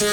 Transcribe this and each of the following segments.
Перш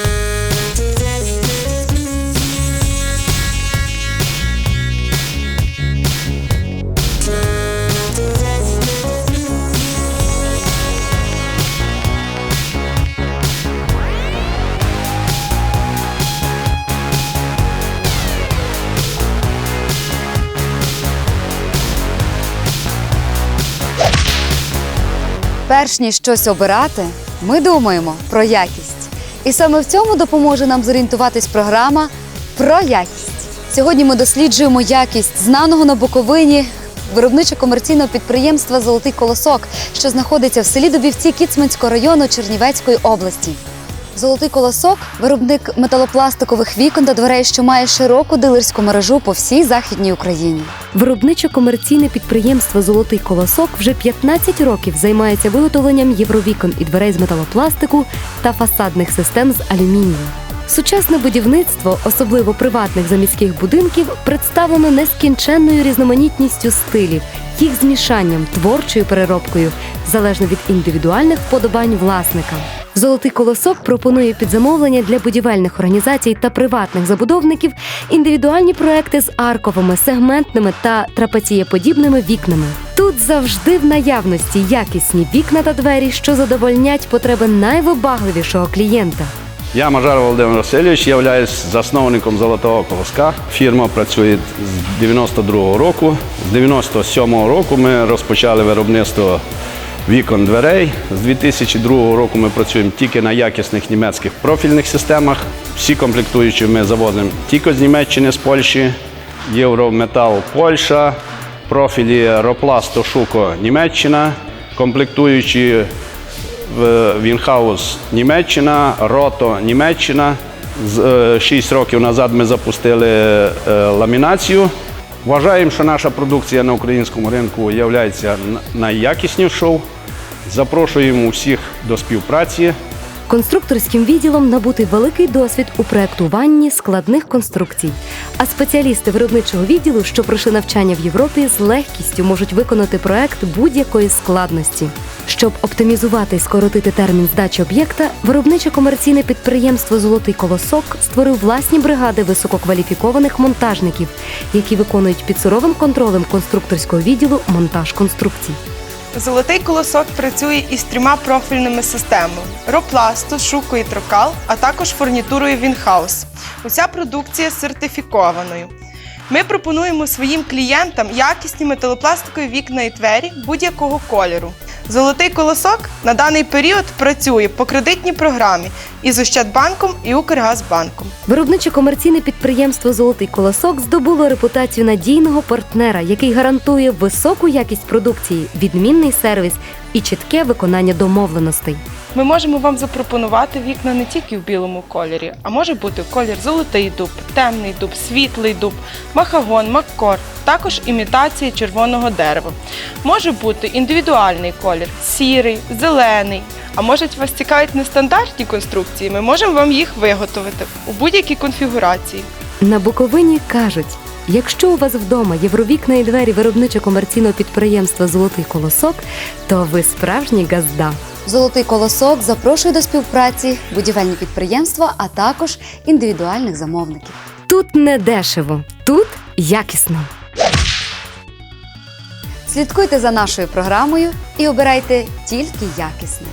ніж щось обирати, ми думаємо про якість. І саме в цьому допоможе нам зорієнтуватись програма про якість. Сьогодні ми досліджуємо якість знаного на Буковині виробничо-комерційного підприємства Золотий колосок, що знаходиться в селі Дубівці Кіцманського району Чернівецької області. Золотий колосок виробник металопластикових вікон та дверей, що має широку дилерську мережу по всій західній Україні. Виробничо-комерційне підприємство Золотий колосок вже 15 років займається виготовленням євровікон і дверей з металопластику та фасадних систем з алюмінію. Сучасне будівництво, особливо приватних заміських будинків, представлено нескінченною різноманітністю стилів, їх змішанням, творчою переробкою, залежно від індивідуальних вподобань власника. Золотий колосок пропонує під замовлення для будівельних організацій та приватних забудовників індивідуальні проекти з арковими, сегментними та трапецієподібними вікнами. Тут завжди в наявності якісні вікна та двері, що задовольнять потреби найвибагливішого клієнта. Я Мажар Володимир Васильович, являюсь засновником Золотого колоска. Фірма працює з 92-го року. З 97-го року ми розпочали виробництво вікон дверей. З 2002 року ми працюємо тільки на якісних німецьких профільних системах. Всі комплектуючі ми завозимо тільки з Німеччини, з Польщі, Єврометал Польща, профілі Ропласто Шуко Німеччина, комплектуючі в Вінхаус Німеччина, Рото Німеччина. З- е, Шість років назад ми запустили е, ламінацію. Вважаємо, що наша продукція на українському ринку є найякіснішою. Запрошуємо всіх до співпраці. Конструкторським відділом набутий великий досвід у проектуванні складних конструкцій. А спеціалісти виробничого відділу, що пройшли навчання в Європі, з легкістю можуть виконати проект будь-якої складності. Щоб оптимізувати і скоротити термін здачі об'єкта, виробниче комерційне підприємство Золотий колосок створив власні бригади висококваліфікованих монтажників, які виконують під суровим контролем конструкторського відділу монтаж конструкцій. Золотий колосок працює із трьома профільними системами: Ропласту, Шуко і Трокал, а також фурнітурою Вінхаус. Уся продукція сертифікованою. Ми пропонуємо своїм клієнтам якісні металопластикові вікна і двері будь-якого кольору. Золотий колосок на даний період працює по кредитній програмі із Ощадбанком і Укргазбанком. Виробниче комерційне підприємство Золотий колосок здобуло репутацію надійного партнера, який гарантує високу якість продукції, відмінний сервіс і чітке виконання домовленостей. Ми можемо вам запропонувати вікна не тільки в білому кольорі, а може бути колір золотий дуб, темний дуб, світлий дуб, махагон, маккор, також імітації червоного дерева. Може бути індивідуальний колір сірий, зелений. А може вас цікавить нестандартні конструкції? Ми можемо вам їх виготовити у будь-якій конфігурації. На Буковині кажуть: якщо у вас вдома євровікна і двері виробничо-комерційного підприємства Золотий колосок, то ви справжній газда. Золотий колосок запрошує до співпраці будівельні підприємства, а також індивідуальних замовників. Тут не дешево, тут якісно. Слідкуйте за нашою програмою і обирайте тільки якісне.